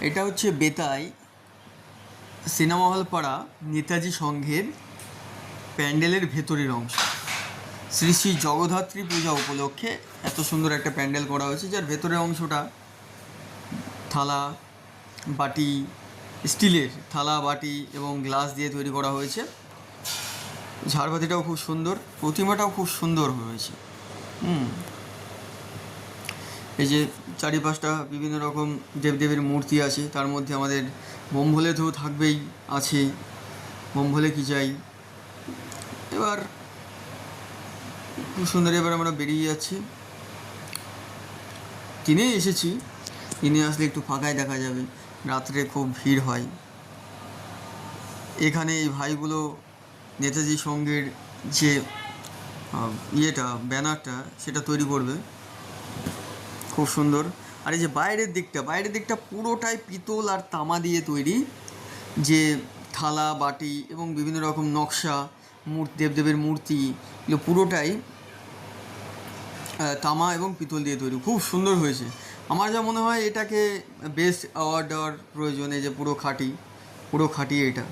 এটা হচ্ছে বেতাই cinema hall পাড়া নেতাজি সংঘের প্যান্ডেলের ভেতরের অংশ। শ্রী শ্রী জগদ্ধাত্রী পূজা উপলক্ষে এত সুন্দর একটা প্যান্ডেল করা হয়েছে, যার ভেতরের অংশটা থালা, বাটি, স্টিলের থালা, বাটি এবং গ্লাস দিয়ে তৈরি করা হয়েছে। ঝাড়বাতিটাও খুব সুন্দর, প্রতিমাটাও খুব সুন্দর হয়েছে। হুম। এই যে চারিপাশটা বিভিন্ন রকম দেবদেবীর মূর্তি আছে, তার মধ্যে আমাদের বোম তো থাকবেই, আছে। বোম কি চাই? এবার খুব সুন্দর এবার আমরা বেরিয়ে যাচ্ছি। কিনে এসেছি। কিনে আসলে একটু ফাঁকায় দেখা যাবে। রাত্রে খুব ভিড় হয়। এখানে এই ভাইগুলো নেতাজি সঙ্গের যে ইয়েটা, ব্যানারটা, সেটা তৈরি করবে। খুব সুন্দর। আর এই যে বাইরের দিকটা বাইরের দিকটা পুরোটাই পিতল আর তামা দিয়ে তৈরি। যে থালা, বাটি এবং বিভিন্ন রকম নকশা, মূর্তি, দেবদেবের মূর্তি, এগুলো পুরোটাই তামা এবং পিতল দিয়ে তৈরি। খুব সুন্দর হয়েছে। আমার যা মনে হয় এটাকে বেস্ট অ্যাওয়ার্ড দেওয়ার প্রয়োজন যে পুরো খাঁটি পুরো খাঁটি এটা।